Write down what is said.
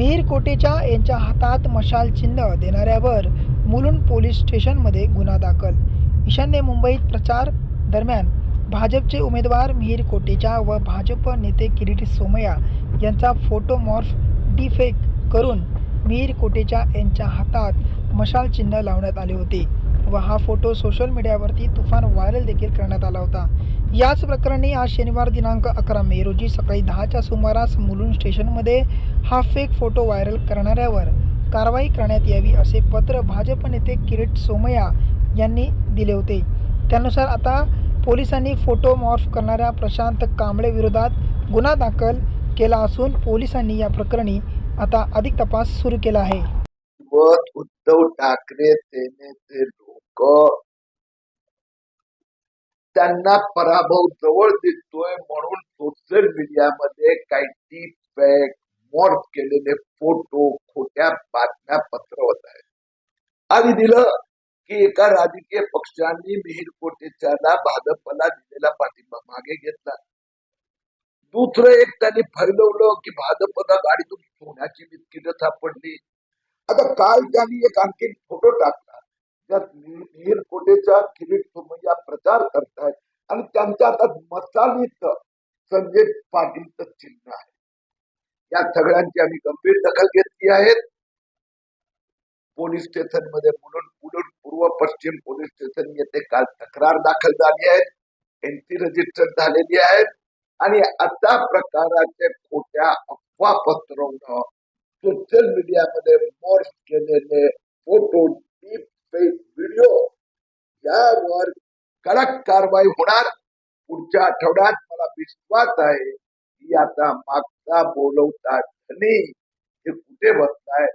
मिहीर कोटेचा यांच्या हातात मशाल चिन्ह देणाऱ्यावर मुलुंड पोलीस स्टेशनमध्ये गुन्हा दाखल. ईशान्य मुंबईत प्रचार दरम्यान भाजपचे उमेदवार मिहीर कोटेचा व भाजप नेते किरीट सोमय्या यांचा फोटोमॉर्फ डिफेक करून मिहीर कोटेचा यांच्या हातात मशाल चिन्ह लावण्यात आले होते. व हा फोटो सोशल मीडियावरती तुफान व्हायरल देखील करण्यात आला होता. याच प्रकरणी आज शनिवार दिनांक अकरा मे रोजी सकाळी दहाच्या सुमारास मुलुंड स्टेशनमध्ये हा फेक फोटो व्हायरल करणाऱ्यावर कारवाई करण्यात यावी असे पत्र भाजप नेते किरीट सोमय्या यांनी दिले होते. त्यानुसार आता पोलिसांनी फोटो मॉर्फ करणाऱ्या प्रशांत कांबळे विरोधात गुन्हा दाखल केला असून पोलिसांनी या प्रकरणी आता अधिक तपास सुरू केला आहे. सोबत उद्धव ठाकरे सेनेचे लोक. त्यांना पराभव जवळ दिसतोय म्हणून सोशल मीडियामध्ये काही डीप मॉर्फ केलेले फोटो खोट्या बातम्या पसरवत आहेत. आम्ही दिलं की एका राजकीय पक्षांनी मिहीर कोटेच्याला भाजपला दिलेला पाठिंबा मागे घेतला. दुसरं एक त्यांनी फैलवलं की भाजपला गाडीतून सोन्याची बिस्किटं सापडली आता काल त्यांनी एक आणखी फोटो टाकला. त्यात मिहीर कोटेचा किरीट सोमय्या प्रचार करतायत आणि त्यांच्या हातात मसालीच संजय पाटीलच चिन्ह आहे. या सगळ्यांची आम्ही गंभीर दखल घेतली आहे. पोलीस स्टेशनमध्ये म्हणून मुलुंड पूर्व पश्चिम पोलीस स्टेशन येथे काल तक्रार दाखल झाली आहे. एनसी रजिस्टर झालेली आहेत आणि अशा प्रकाराचे खोट्या अफवा पसरवणं सोशल मीडियामध्ये मॉर्फ केलेले फोटो डीप फेक व्हिडिओ यावर कडक कारवाई होणार. पुढच्या आठवड्यात मला विश्वास आहे की आता मागचा बोलवता धनी हे कुठे बसताय